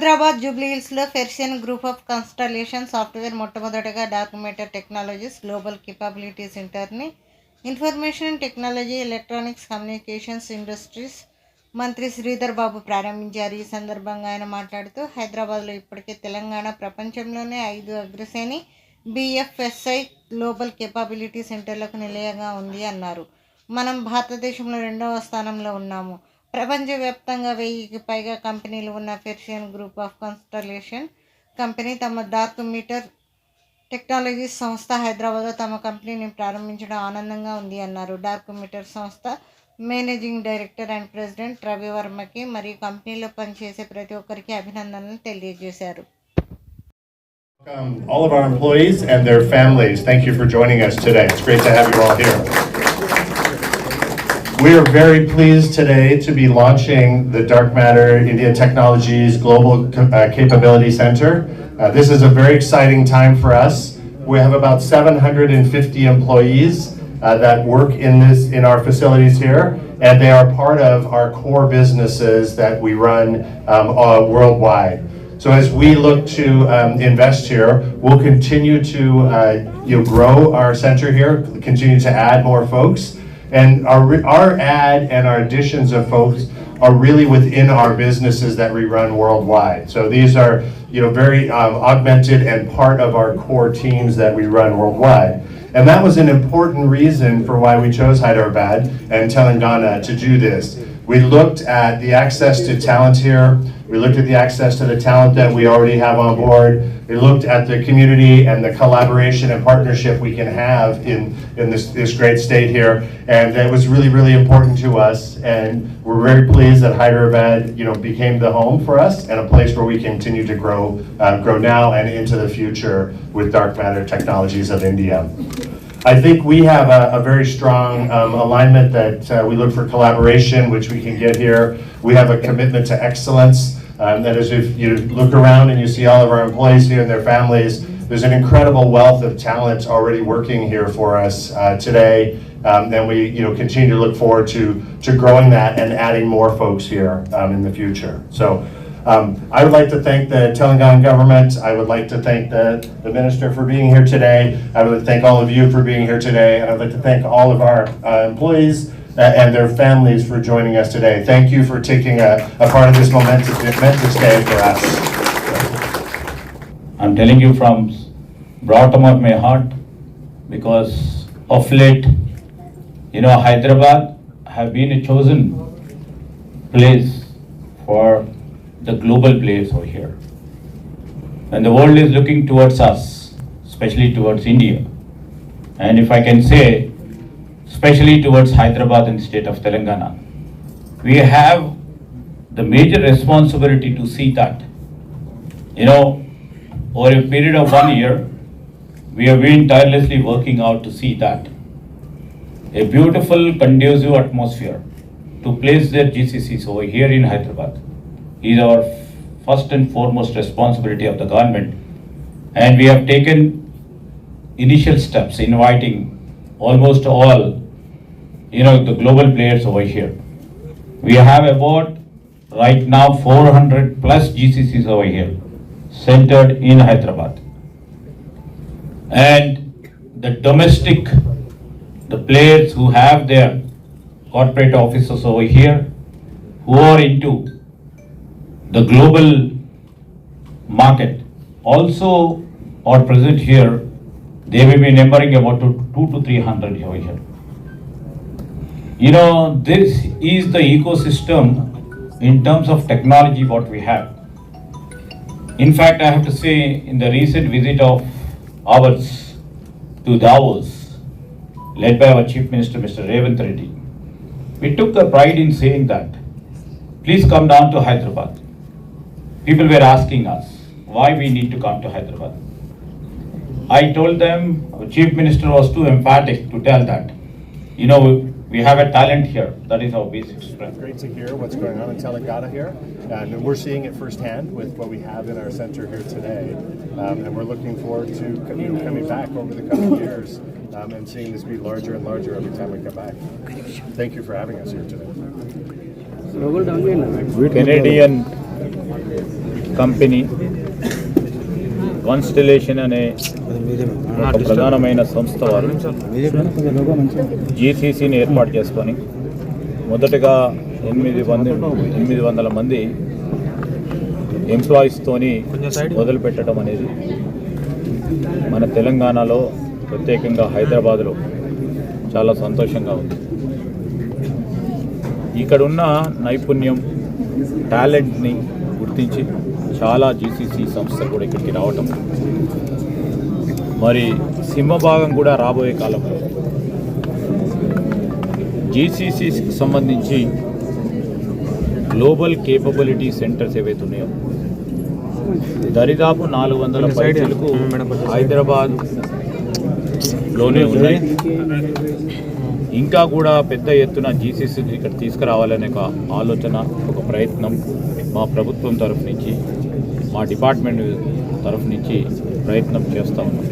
హైదరాబాద్ జూబ్లీహిల్స్లో ఫెర్షియన్ group of Constellation software మొట్టమొదటగా డాక్యుమెంటర్ technologies global capability సెంటర్ని information technology electronics communications industries మంత్రి శ్రీధర్ బాబు ప్రారంభించారు. ఈ సందర్భంగా ఆయన మాట్లాడుతూ హైదరాబాద్లో ఇప్పటికే తెలంగాణ ప్రపంచంలోనే ఐదు అగ్రశ్రేణి బిఎఫ్ఎస్ఐ గ్లోబల్ కెపాబిలిటీ సెంటర్లకు నిలయంగా ఉంది అన్నారు. మనం భారతదేశంలో రెండవ స్థానంలో ఉన్నాము. ప్రపంచవ్యాప్తంగా వెయ్యికి పైగా కంపెనీలు ఉన్న ఫెర్షియన్ గ్రూప్ ఆఫ్ కన్స్టలేషన్ కంపెనీ తమ డార్క్ మీటర్ టెక్నాలజీస్ సంస్థ హైదరాబాద్లో తమ కంపెనీని ప్రారంభించడం ఆనందంగా ఉంది అన్నారు డార్క్ మీటర్ సంస్థ managing director and president Ravi వర్మకి మరియు కంపెనీలో పనిచేసే ప్రతి ఒక్కరికి అభినందనలు తెలియజేశారు all of our employees and their families. Thank you for joining us today. It's great to have you all here. We are very pleased today to be launching the Dark Matter India Technologies Global uh, Capability Center. Uh, This is a very exciting time for us. We have about 750 employees uh, that work in this, in our facilities here, and they are part of our core businesses that we run um, uh, worldwide. So as we look to um, invest here, we'll continue to, uh, you know, grow our center here, continue to add more folks. And our, our ad and our additions of folks are really within our businesses that we run worldwide. So these are, you know, very um, augmented and part of our core teams that we run worldwide. And that was an important reason for why we chose Hyderabad and Telangana to do this. We looked at the access to talent here. We looked at the access to the talent that we already have on board. We looked at the community and the collaboration and partnership we can have in, in this, this great state here. And that was really, really important to us. And we're very pleased that Hyderabad, you know, became the home for us and a place where we continue to grow, uh, grow now and into the future with Dark Matter Technologies of India. I think we have a, a very strong um, alignment that uh, we look for collaboration, which we can get here. We have a commitment to excellence. Um, that is, if you look around and you see all of our employees here and their families, there's an incredible wealth of talent already working here for us uh, today. Um, and we, you know, continue to look forward to, to growing that and adding more folks here um, in the future. So um, I would like to thank the Telangana government. I would like to thank the, the minister for being here today. I would like to thank all of you for being here today. And I'd like to thank all of our uh, employees and their families for joining us today. Thank you for taking a, a part of this momentous, momentous day for us. I'm telling you from bottom of my heart because of late, you know, Hyderabad have been a chosen place for the global players over here. And the world is looking towards us, especially towards India. And if I can say, especially towards Hyderabad and the state of Telangana, we have the major responsibility to see that, you know, over a period of one year, we have been tirelessly working out to see that. A beautiful, conducive atmosphere to place their GCCs over here in Hyderabad is our first and foremost responsibility of the government. And we have taken initial steps inviting almost all, you know, the global players over here. We have about right now 400 plus GCCs over here centered in Hyderabad. And the domestic, the players who have their corporate offices over here, who are into the global market, also are present here. They will be numbering about two to three hundred over here. You know, this is the ecosystem in terms of technology what we have. In fact, I have to say, in the recent visit of ours to Davos, led by our Chief Minister, Mr. Revant Reddy, we took a pride in saying that, please come down to Hyderabad. People were asking us why we need to come to Hyderabad. I told them, our Chief Minister was too emphatic to tell that, you know, we have a talent here. That is our basic strength. Great to hear what's going on in Telangana here. And we're seeing it firsthand with what we have in our center here today. Um, and we're looking forward to you know, coming back over the coming years um, and seeing this be larger and larger every time we come back. Thank you for having us here today. Canadian company Constellation and a ప్రధానమైన సంస్థ వారు జీసీసీని ఏర్పాటు చేసుకొని మొదటగా ఎనిమిది మంది ఎనిమిది వందల మంది ఎంప్లాయీస్తోని మొదలుపెట్టడం అనేది మన తెలంగాణలో ప్రత్యేకంగా హైదరాబాద్లో చాలా సంతోషంగా ఉంది. ఇక్కడున్న నైపుణ్యం టాలెంట్ని గుర్తించి చాలా జీసీసీ సంస్థ కూడా ఇక్కడికి రావటం మరి సింహభాగం కూడా రాబోయే కాలంలో. జీసీసీకి సంబంధించి గ్లోబల్ కేపబిలిటీ సెంటర్స్ ఏవైతే ఉన్నాయో దరిదాపు నాలుగు వందల పైసలకు హైదరాబాద్లోనే ఉన్నాయి. ఇంకా కూడా పెద్ద ఎత్తున జీసీసీ ఇక్కడ తీసుకురావాలనే ఒక ఆలోచన ఒక ప్రయత్నం మా ప్రభుత్వం తరఫు నుంచి మా డిపార్ట్మెంట్ తరఫు నుంచి ప్రయత్నం చేస్తూ ఉన్నాం.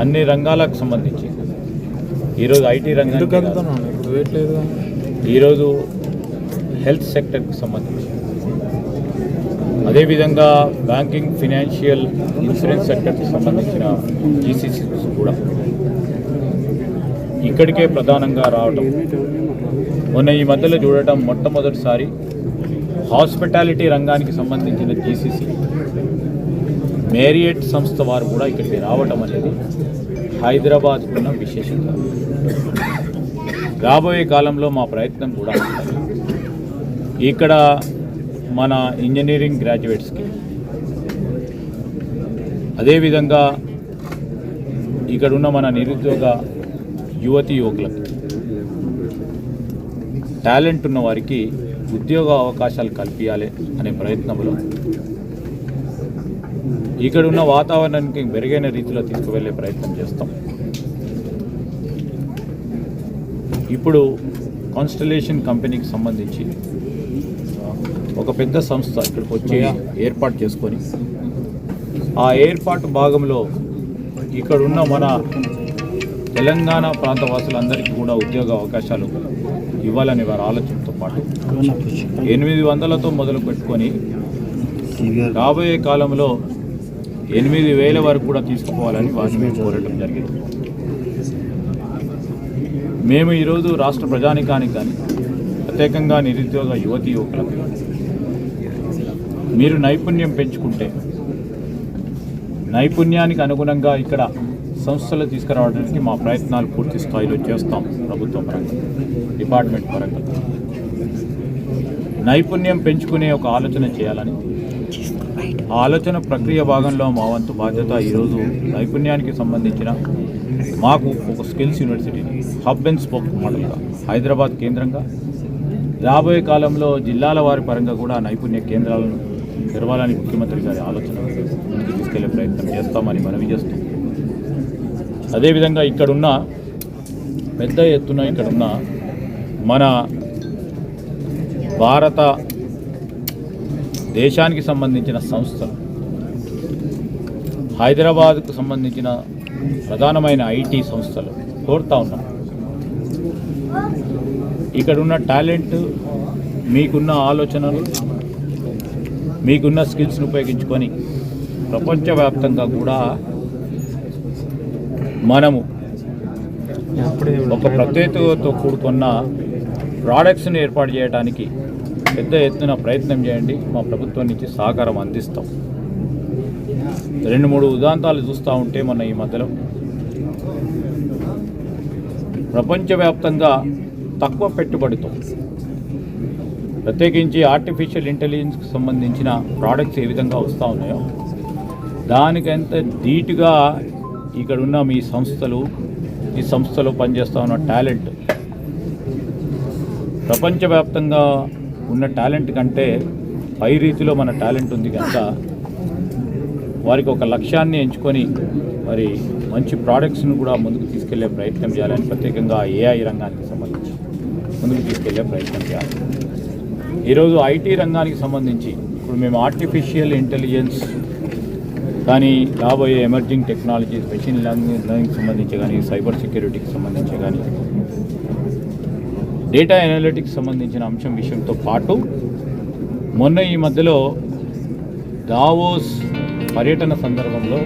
అన్ని రంగాలకు సంబంధించి. ఈరోజు ఐటీ రంగానికి ఈరోజు హెల్త్ సెక్టర్కి సంబంధించి. అదేవిధంగా బ్యాంకింగ్ ఫినాన్షియల్ ఇన్సూరెన్స్ సెక్టర్కి సంబంధించిన జీసీసీ కూడా. ఇక్కడికే ప్రధానంగా రావడం మొన్న ఈ మధ్యలో చూడటం మొట్టమొదటిసారి. హాస్పిటాలిటీ రంగానికి సంబంధించిన జీసీసీ. మేరియట్ సంస్థ వారు కూడా ఇక్కడికి రావటం అనేది హైదరాబాద్కు ఉన్న విశేషంగా రాబోయే కాలంలో మా ప్రయత్నం కూడా ఇక్కడ మన ఇంజనీరింగ్ గ్రాడ్యుయేట్స్కి అదేవిధంగా ఇక్కడ ఉన్న మన నిరుద్యోగ యువతి యువకులకు టాలెంట్ ఉన్న వారికి ఉద్యోగ అవకాశాలు కల్పించాలి అనే ప్రయత్నంలో ఇక్కడ ఉన్న వాతావరణానికి మెరుగైన రీతిలో తీసుకువెళ్ళే ప్రయత్నం చేస్తాం. ఇప్పుడు కాన్స్టలేషన్ కంపెనీకి సంబంధించి ఒక పెద్ద సంస్థ ఇక్కడికి వచ్చి ఏర్పాటు చేసుకొని ఆ ఏర్పాటు భాగంలో ఇక్కడ ఉన్న మన తెలంగాణ ప్రాంత వాసులందరికీ కూడా ఉద్యోగ అవకాశాలు ఇవ్వాలని వారి ఆలోచనతో పాటు ఎనిమిది వందలతో మొదలు పెట్టుకొని రాబోయే కాలంలో ఎనిమిది వేల వరకు కూడా తీసుకుపోవాలని వారిని మేము కోరడం జరిగింది. మేము ఈరోజు రాష్ట్ర ప్రజానికానికి కానీ ప్రత్యేకంగా నిరుద్యోగ యువతి యువకులకు మీరు నైపుణ్యం పెంచుకుంటే నైపుణ్యానికి అనుగుణంగా ఇక్కడ సంస్థలు తీసుకురావడానికి మా ప్రయత్నాలు పూర్తి స్థాయిలో చేస్తాం ప్రభుత్వం పరంగా డిపార్ట్మెంట్ పరంగా. నైపుణ్యం పెంచుకునే ఒక ఆలోచన చేయాలని ఆ ఆలోచన ప్రక్రియ భాగంలో మా వంతు బాధ్యత ఈరోజు నైపుణ్యానికి సంబంధించిన మాకు ఒక స్కిల్స్ యూనివర్సిటీని హబ్ అండ్ స్పోక్ మోడల్గా హైదరాబాద్ కేంద్రంగా. రాబోయే కాలంలో జిల్లాల వారి పరంగా కూడా నైపుణ్య కేంద్రాలను తెరవాలని ముఖ్యమంత్రి గారి ఆలోచన ముందుకు తీసుకెళ్ళే ప్రయత్నం చేస్తామని మనవి చేస్తూ. అదేవిధంగా ఇక్కడున్న పెద్ద ఎత్తున ఇక్కడున్న మన భారత దేశానికి సంబంధించిన సంస్థలు హైదరాబాద్కు సంబంధించిన ప్రధానమైన ఐటీ సంస్థలు కోరుతా ఉన్నాం. ఇక్కడున్న టాలెంట్ మీకున్న ఆలోచనలు మీకున్న స్కిల్స్ని ఉపయోగించుకొని ప్రపంచవ్యాప్తంగా కూడా మనము ఒక ప్రత్యేకతతో కూడుకున్న ప్రోడక్ట్స్ని ఏర్పాటు చేయడానికి పెద్ద ఎత్తున ప్రయత్నం చేయండి. మా ప్రభుత్వం నుంచి సహకారం అందిస్తాం. రెండు మూడు ఉదాంతాలు చూస్తూ ఉంటే మొన్న ఈ మధ్యలో. ప్రపంచవ్యాప్తంగా తక్కువ పెట్టుబడితో ప్రత్యేకించి ఆర్టిఫిషియల్ ఇంటెలిజెన్స్కి సంబంధించిన ప్రోడక్ట్స్ ఏ విధంగా వస్తూ ఉన్నాయో దానికంత ధీటుగా ఇక్కడ ఉన్న మీ సంస్థలు ఈ సంస్థలో పనిచేస్తూ ఉన్న టాలెంట్ ప్రపంచవ్యాప్తంగా ఉన్న టాలెంట్ కంటే పై రీతిలో మన టాలెంట్ ఉంది కనుక వారికి ఒక లక్ష్యాన్ని ఎంచుకొని మరి మంచి ప్రోడక్ట్స్ను కూడా ముందుకు తీసుకెళ్ళే ప్రయత్నం చేయాలని ప్రత్యేకంగా ఏఐ రంగానికి సంబంధించి ముందుకు తీసుకెళ్ళే ప్రయత్నం చేయాలి. ఈరోజు ఐటీ రంగానికి సంబంధించి ఇప్పుడు మేము ఆర్టిఫిషియల్ ఇంటెలిజెన్స్ కానీ రాబోయే ఎమర్జింగ్ టెక్నాలజీస్ మెషిన్ లెర్నింగ్ సంబంధించి కానీ సైబర్ సెక్యూరిటీకి సంబంధించి కానీ డేటా ఎనాలిటిక్స్ సంబంధించిన అంశం విషయంతో పాటు మొన్న ఈ మధ్యలో దావోస్ పర్యటన సందర్భంలో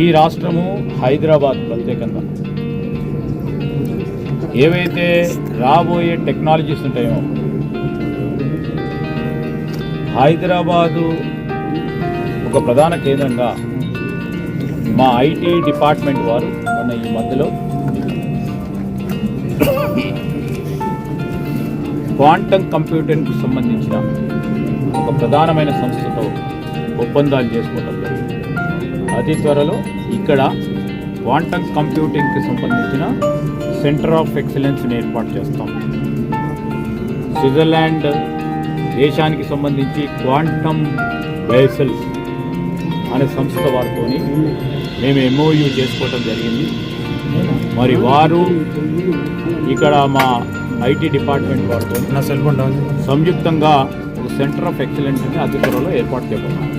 ఈ రాష్ట్రము హైదరాబాద్ ప్రత్యేకంగా. ఏవైతే రాబోయే టెక్నాలజీస్ ఉంటాయో హైదరాబాదు ఒక ప్రధాన కేంద్రంగా మా ఐటీ డిపార్ట్మెంట్ వారు మొన్న ఈ మధ్యలో క్వాంటమ్ కంప్యూటర్కి సంబంధించిన ఒక ప్రధానమైన సంస్థతో ఒప్పందాలు చేసుకోవడం జరిగింది. అతి త్వరలో ఇక్కడ క్వాంటమ్ కంప్యూటింగ్కి సంబంధించిన సెంటర్ ఆఫ్ ఎక్సలెన్స్ని ఏర్పాటు చేస్తాం. స్విట్జర్లాండ్ దేశానికి సంబంధించి క్వాంటమ్ బేసల్స్ అనే సంస్థ వారితో మేము ఎంఓయూ చేసుకోవటం జరిగింది. మరి వారు ఇక్కడ మా ఐటీ డిపార్ట్మెంట్ వారితో నా సెల్ ఫోన్ డౌన్ సంయుక్తంగా సెంటర్ ఆఫ్ ఎక్సలెన్స్ని అతి త్వరలో ఏర్పాటు చేయబోతున్నాం